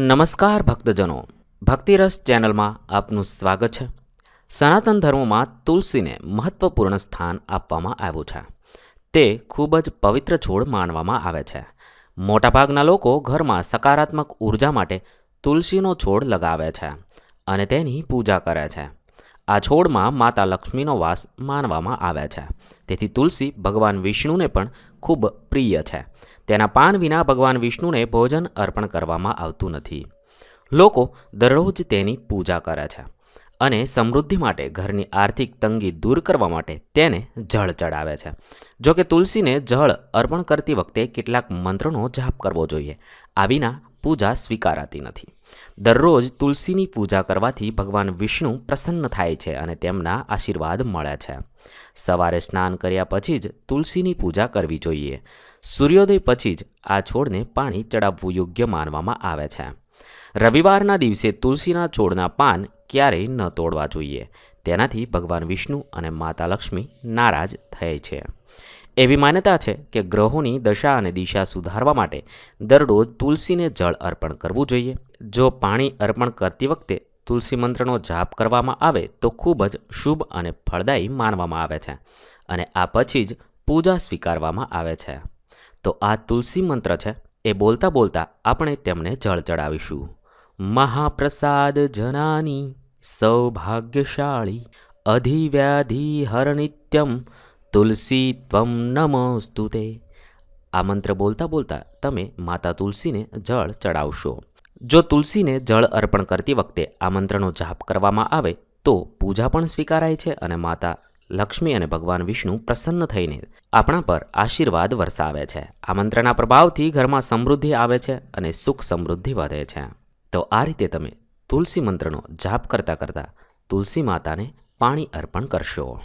નમસ્કાર ભક્તજનો. ભક્તિરસ ચેનલમાં આપનું સ્વાગત છે. સનાતન ધર્મમાં તુલસીને મહત્વપૂર્ણ સ્થાન આપવામાં આવ્યું છે. તે ખૂબ જ પવિત્ર છોડ માનવામાં આવે છે. મોટાભાગના લોકો ઘરમાં સકારાત્મક ઊર્જા માટે તુલસીનો છોડ લગાવે છે અને તેની પૂજા કરે છે. આ છોડમાં માતા લક્ષ્મીનો વાસ માનવામાં આવે છે. તેથી તુલસી ભગવાન વિષ્ણુને પણ ખૂબ પ્રિય છે. તેના પાન વિના ભગવાન વિષ્ણુને ભોજન અર્પણ કરવામાં આવતું નથી. લોકો દરરોજ તેની પૂજા કરે છે અને સમૃદ્ધિ માટે ઘરની આર્થિક તંગી દૂર કરવા માટે તેને જળ ચડાવે છે. જો કે તુલસીને જળ અર્પણ કરતી વખતે કેટલાક મંત્રનો જાપ કરવો જોઈએ, આ વિના પૂજા સ્વીકારાતી નથી. દરરોજ તુલસીની પૂજા કરવાથી ભગવાન વિષ્ણુ પ્રસન્ન થાય છે અને તેમના આશીર્વાદ મળે છે. સવારે સ્નાન કર્યા પછી જ તુલસીની પૂજા કરવી જોઈએ. સૂર્યોદય પછી જ આ છોડને પાણી ચડાવવું યોગ્ય માનવામાં આવે છે. રવિવારના દિવસે તુલસીના છોડના પાન ક્યારેય ન તોડવા જોઈએ. તેનાથી ભગવાન વિષ્ણુ અને માતા લક્ષ્મી નારાજ થાય છે. એવી માન્યતા છે કે ગ્રહોની દશા અને દિશા સુધારવા માટે દરરોજ તુલસીને જળ અર્પણ કરવું જોઈએ. જો પાણી અર્પણ કરતી વખતે તુલસી મંત્રનો જાપ કરવામાં આવે, તો ખૂબ જ શુભ અને ફળદાયી માનવામાં આવે છે અને આ પછી જ પૂજા સ્વીકારવામાં આવે છે. તો આ તુલસી મંત્ર છે, એ બોલતા બોલતા આપણે તેમને જળ ચડાવીશું. મહાપ્રસાદ જનાની, સૌભાગ્યશાળી, અધિવ્યાધિ હર તુલસી ત્વમ નમોસ્તુ તે. આ મંત્ર બોલતા બોલતા તમે માતા તુલસીને જળ ચડાવશો. જો તુલસીને જળ અર્પણ કરતી વખતે આ મંત્રનો જાપ કરવામાં આવે, તો પૂજા પણ સ્વીકારાય છે અને માતા લક્ષ્મી અને ભગવાન વિષ્ણુ પ્રસન્ન થઈને આપણા પર આશીર્વાદ વરસાવે છે. આ મંત્રના પ્રભાવથી ઘરમાં સમૃદ્ધિ આવે છે અને સુખ સમૃદ્ધિ વધે છે. તો આ રીતે તમે તુલસી મંત્રનો જાપ કરતાં કરતાં તુલસી માતાને પાણી અર્પણ કરશો.